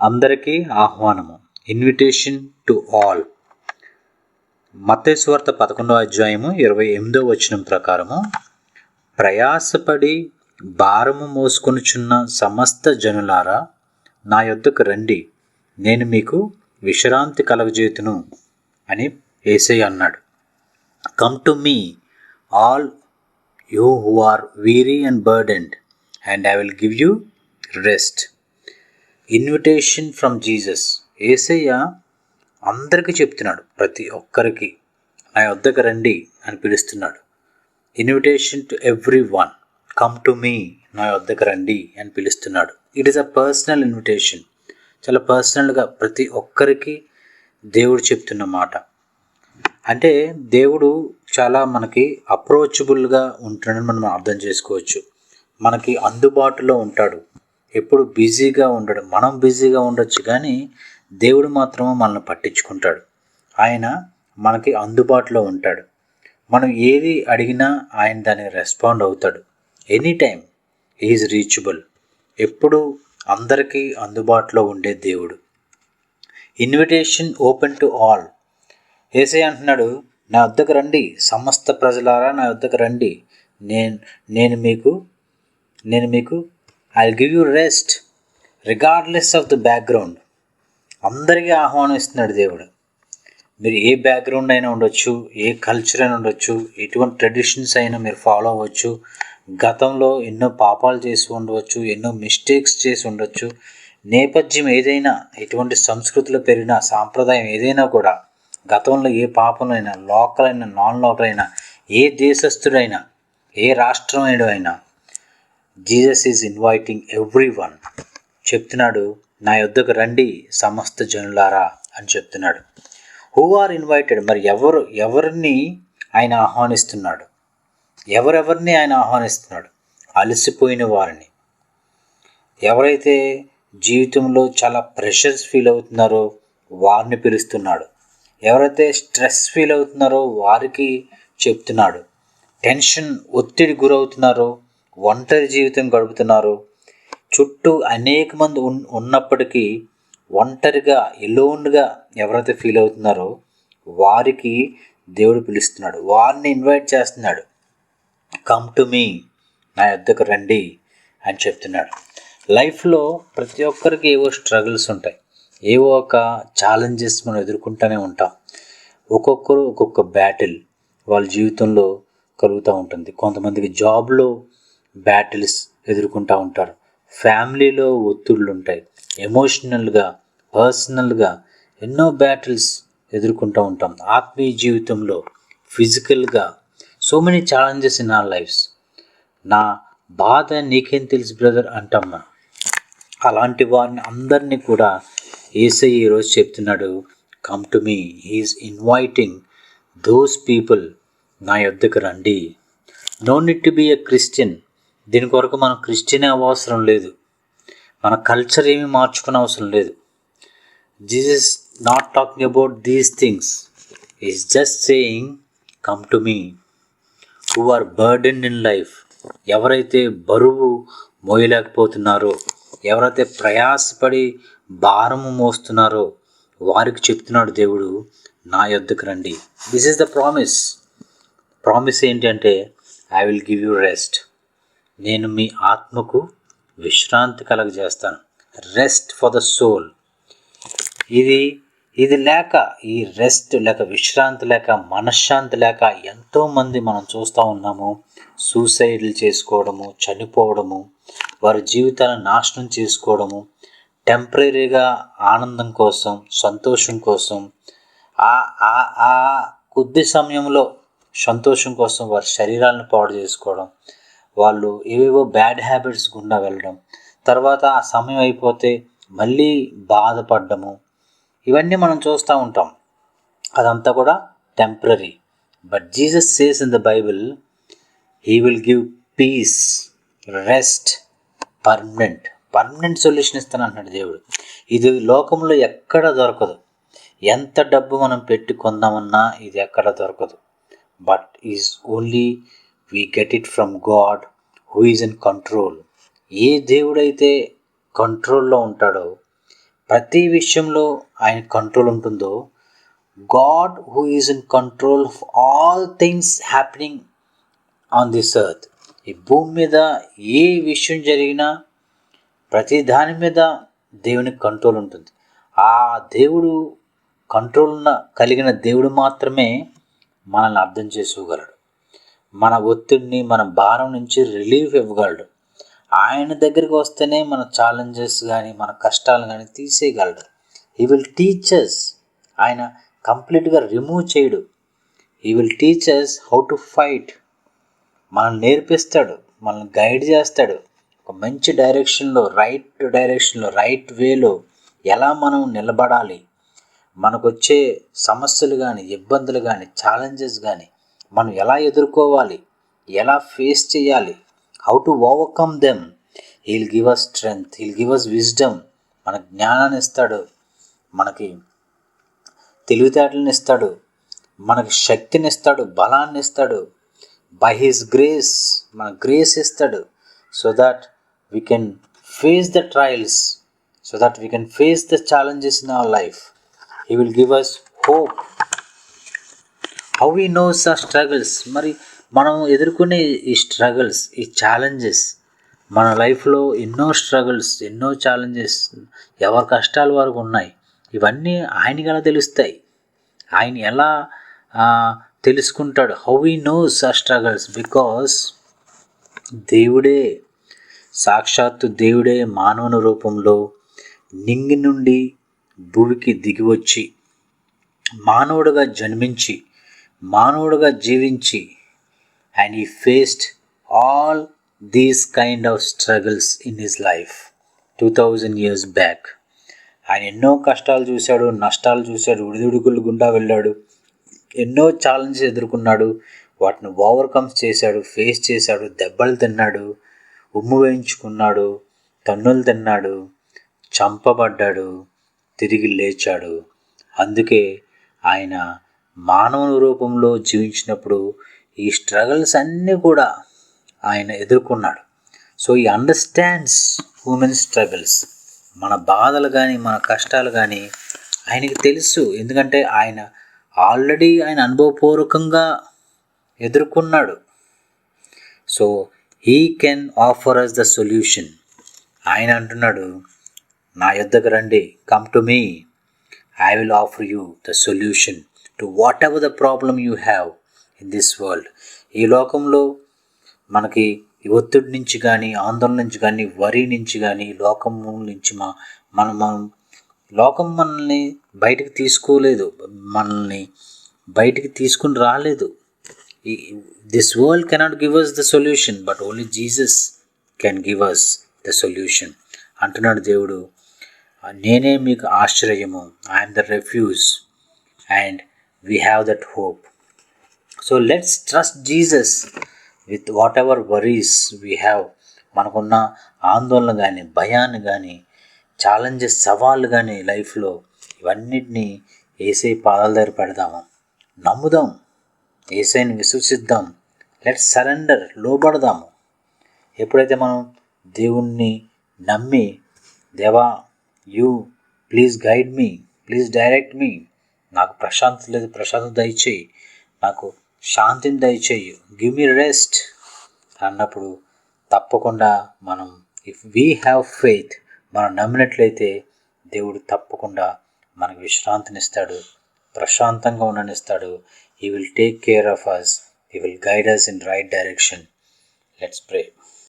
అందరికీ ఆహ్వానము. Invitation to all మతేశ్వార్త పదకొండవ అధ్యాయము ఇరవై ఎనిమిదో వచనం ప్రకారము ప్రయాసపడి భారము మోసుకొనుచున్న సమస్త జనులారా నా యొద్దకు రండి. నేను మీకు విశ్రాంతి కలగజేతును అని ఏసై అన్నాడు. Come to me all you who are weary and burdened and I will give you rest invitation from Jesus. Yesayya అందరికీ చెప్తున్నాడు ప్రతి ఒక్కరికి. నా వద్దకు రండి అని పిలుస్తున్నాడు. Invitation to everyone come to me నా వద్దకు రండి అని పిలుస్తున్నాడు. It is a personal invitation. చాలా పర్సనల్గా ప్రతి ఒక్కరికి దేవుడు చెప్తున్న మాట. అంటే దేవుడు చాలా మనకి అప్రోచబుల్గా ఉంటాడని మనం అర్థం చేసుకోవచ్చు. మనకి అందుబాటులో ఉంటాడు. ఎప్పుడు బిజీగా ఉండడు. మనం బిజీగా ఉండొచ్చు కానీ దేవుడు మాత్రమే మనల్ని పట్టించుకుంటాడు. ఆయన మనకి అందుబాటులో ఉంటాడు. మనం ఏది అడిగినా ఆయన దానికి రెస్పాండ్ అవుతాడు. Any time is reachable. ఎప్పుడు అందరికీ అందుబాటులో ఉండే దేవుడు. Invitation open to all. ఏసై అంటున్నాడు నా వద్దకు రండి. సమస్త ప్రజలారా నా వద్దకు రండి. నేను నేను మీకు నేను మీకు I give you rest regardless of the background అందరికీ ఆహ్వానం ఇస్తున్నాడు దేవుడు. మీరు ఏ బ్యాక్గ్రౌండ్ అయినా ఉండొచ్చు ఏ కల్చర్ అయినా ఉండొచ్చు ఎటువంటి ట్రెడిషన్స్ అయినా మీరు ఫాలో అవ్వచ్చు. గతంలో ఎన్నో పాపాలు చేసి ఉండవచ్చు ఎన్నో మిస్టేక్స్ చేసి ఉండొచ్చు. నేపథ్యం ఏదైనా ఎటువంటి సంస్కృతిలో పెరిగిన సాంప్రదాయం ఏదైనా కూడా గతంలో ఏ పాపంలో లోకల్ అయినా నాన్ లోకల్ అయినా ఏ దేశస్థుడైనా ఏ రాష్ట్రం అయినా Jesus is inviting every one చెప్తున్నాడు నా యొద్దకు రండి సమస్త జనులారా అని చెప్తున్నాడు. హూ ఆర్ ఇన్వైటెడ్ మరి ఎవరు ఎవరిని ఆయన ఆహ్వానిస్తున్నాడు? ఎవరెవరిని ఆయన ఆహ్వానిస్తున్నాడు? అలసిపోయిన వారిని. ఎవరైతే జీవితంలో చాలా ప్రెషర్స్ ఫీల్ అవుతున్నారో వారిని పిలుస్తున్నాడు. ఎవరైతే స్ట్రెస్ ఫీల్ అవుతున్నారో వారికి చెప్తున్నాడు. టెన్షన్ ఒత్తిడి గురవుతున్నారో ఒంటరి జీవితం గడుపుతున్నారు. చుట్టూ అనేక మంది ఉన్ ఉన్నప్పటికీ ఒంటరిగా ఎలోన్గా ఎవరైతే ఫీల్ అవుతున్నారో వారికి దేవుడు పిలుస్తున్నాడు. వారిని ఇన్వైట్ చేస్తున్నాడు. కమ్ టు మీ నా యొద్దకు రండి అని చెప్తున్నాడు. లైఫ్లో ప్రతి ఒక్కరికి ఏవో స్ట్రగుల్స్ ఉంటాయి. ఏవో ఒక ఛాలెంజెస్ మనం ఎదుర్కొంటూనే ఉంటాం. ఒక్కొక్కరు ఒక్కొక్క బ్యాటిల్ వాళ్ళ జీవితంలో కలుగుతూ ఉంటుంది. కొంతమందికి జాబ్లో బ్యాటిల్స్ ఎదుర్కొంటూ ఉంటారు ఫ్యామిలీలో ఒత్తిళ్ళు ఉంటాయి ఎమోషనల్గా పర్సనల్గా ఎన్నో బ్యాటిల్స్ ఎదుర్కొంటూ ఉంటాం. ఆత్మీయ జీవితంలో ఫిజికల్గా so many challenges in our lives నా బాధ నీకేం తెలుసు బ్రదర్ అంటాం మనం అలాంటి వారిని అందరినీ కూడా ఏసై ఈరోజు చెప్తున్నాడు. Come to me he is inviting those people నా యొద్దకు రండి. No need to be a Christian దీని కొరకు మనం క్రిస్టియన్ అవసరం లేదు. మన కల్చర్ ఏమి మార్చుకునే అవసరం లేదు. Jesus not talking about these things is just saying come to me who are burden in life ఎవరైతే బరువు మోయలేకపోతున్నారో ఎవరైతే ప్రయాసపడి భారము మోస్తున్నారో వారికి చెప్తున్నాడు దేవుడు నా యొద్దకు రండి. This is the promise promise ఏంటంటే I will give you rest నేను మీ ఆత్మకు విశ్రాంతి కలగజేస్తాను. రెస్ట్ ఫర్ ద సోల్ ఇది ఇది లేక ఈ రెస్ట్ లేక విశ్రాంతి లేక మనశ్శాంతి లేక ఎంతోమంది మనం చూస్తూ ఉన్నాము. సూసైడ్లు చేసుకోవడము చనిపోవడము వారి జీవితాలను నాశనం చేసుకోవడము టెంపరీగా ఆనందం కోసం సంతోషం కోసం ఆ ఆ కొద్ది సమయంలో సంతోషం కోసం వారి శరీరాలను పాడు చేసుకోవడం వాళ్ళు ఏవేవో బ్యాడ్ హ్యాబిట్స్ గుండా వెళ్ళడం తర్వాత ఆ సమయం అయిపోతే మళ్ళీ బాధపడ్డము. ఇవన్నీ మనం చూస్తూ ఉంటాం. అదంతా కూడా temporary but Jesus says in the Bible he will give peace rest permanent permanent solution ఇస్తాను అంటున్నాడు దేవుడు. ఇది లోకంలో ఎక్కడ దొరకదు. ఎంత డబ్బు మనం పెట్టి కొందామన్నా ఇది ఎక్కడ దొరకదు. But is only we get it from God who is in control ఏ దేవుడైతే కంట్రోల్లో ఉంటాడో ప్రతి విషయంలో ఆయన కంట్రోల్ ఉంటుందో God who is in control of all things happening on this earth ఈ భూమి మీద ఏ విషయం జరిగినా ప్రతి దాని మీద దేవునికి కంట్రోల్ ఉంటుంది. ఆ దేవుడు కంట్రోల్ కలిగిన దేవుడు మాత్రమే మనల్ని అర్థం చేసుకోగలడు. మన ఒత్తిడిని మన భారం నుంచి రిలీఫ్ ఇవ్వగలడు. ఆయన దగ్గరికి వస్తేనే మన ఛాలెంజెస్ కానీ మన కష్టాలు కానీ తీసేయగలడు. ఈ విల్ టీచర్స్ ఆయన కంప్లీట్గా రిమూవ్ చేయడు. He will teachers how to fight మనం నేర్పిస్తాడు. మనల్ని గైడ్ చేస్తాడు. ఒక మంచి డైరెక్షన్లో రైట్ డైరెక్షన్లో రైట్ వేలో ఎలా మనం నిలబడాలి? మనకు వచ్చే సమస్యలు కానీ ఇబ్బందులు కానీ ఛాలెంజెస్ కానీ మనం ఎలా ఎదుర్కోవాలి? ఎలా ఫేస్ చేయాలి? How to overcome them he'll give us strength he'll give us wisdom మన జ్ఞానాన్ని ఇస్తాడు. మనకి తెలివితేటలను ఇస్తాడు. మనకి శక్తిని ఇస్తాడు. బలాన్ని ఇస్తాడు. బై హిస్ గ్రేస్ మన గ్రేస్ ఇస్తాడు. So that we can face the trials so that we can face the challenges in our life he will give us hope how we knows our struggles మరి మనం ఎదుర్కొనే ఈ struggles ఈ challenges మన లైఫ్లో ఎన్నో స్ట్రగుల్స్ ఎన్నో ఛాలెంజెస్ ఎవరి కష్టాలు వరకు ఉన్నాయి? ఇవన్నీ ఆయనకి ఎలా తెలుస్తాయి. ఆయన ఎలా తెలుసుకుంటాడు? How we knows our struggles because దేవుడే సాక్షాత్తు దేవుడే మానవుని రూపంలో నింగి నుండి భూమికి దిగివచ్చి మానవుడుగా జన్మించి మానవుడుగా జీవించి and he faced all these kind of struggles in his life two thousand years back ఆయన ఎన్నో కష్టాలు చూశాడు నష్టాలు చూశాడు ఉడిదుడుకులు గుండా వెళ్ళాడు ఎన్నో ఛాలెంజెస్ ఎదుర్కొన్నాడు వాటిని ఓవర్కమ్స్ చేశాడు ఫేస్ చేశాడు దెబ్బలు తిన్నాడు ఉమ్ము వేయించుకున్నాడు తన్నులు తిన్నాడు చంపబడ్డాడు తిరిగి లేచాడు. అందుకే ఆయన మానవుని రూపంలో జీవించినప్పుడు ఈ స్ట్రగల్స్ అన్నీ కూడా ఆయన ఎదుర్కొన్నాడు. సో ఈ అండర్స్టాండ్స్ హ్యూమన్ స్ట్రగల్స్ మన బాధలు కానీ మన కష్టాలు కానీ ఆయనకి తెలుసు. ఎందుకంటే ఆయన ఆల్రెడీ ఆయన అనుభవపూర్వకంగా ఎదుర్కొన్నాడు. So he can offer us the solution ఆయన అంటున్నాడు నా యుద్ధకు రండి. Come to me I will offer you the solution to whatever the problem you have in this world ఈ లోకంలో మనకి ఒత్తిడి నుంచి కానీ ఆందోళన నుంచి కానీ వరి నుంచి కానీ లోకం నుంచి మా మనం మనం లోకం మనల్ని బయటికి తీసుకోలేదు. మనల్ని బయటికి తీసుకుని రాలేదు. This world cannot give us the solution but only Jesus can give us the solution అంటున్నాడు దేవుడు నేనే మీకు ఆశ్చర్యము I'm the refuge and we have that hope so let's trust Jesus with whatever worries have. Have మనకున్న ఆందోళన కానీ భయాన్ని కానీ ఛాలెంజెస్ సవాళ్ళు కానీ లైఫ్లో ఇవన్నిటినీ ఏసై పాదాల దగ్గర పెడదాము. నమ్ముదాం. ఏసైని విశ్వసిద్దాం. Let surrender లోబడదాము. ఎప్పుడైతే మనం దేవుణ్ణి నమ్మి దేవా you please guide me please direct me నాకు ప్రశాంతత లేదు. ప్రశాంతత దయచేయి. నాకు శాంతిని దయచేయి. గివ్ మీ రెస్ట్ అన్నప్పుడు తప్పకుండా మనం ఇఫ్ వీ హ్యావ్ ఫెయిత్ మనం నమ్మినట్లయితే దేవుడు తప్పకుండా మనకు విశ్రాంతినిస్తాడు. ప్రశాంతంగా ఉండనిస్తాడు. He will take care of us he will guide us in right direction let's pray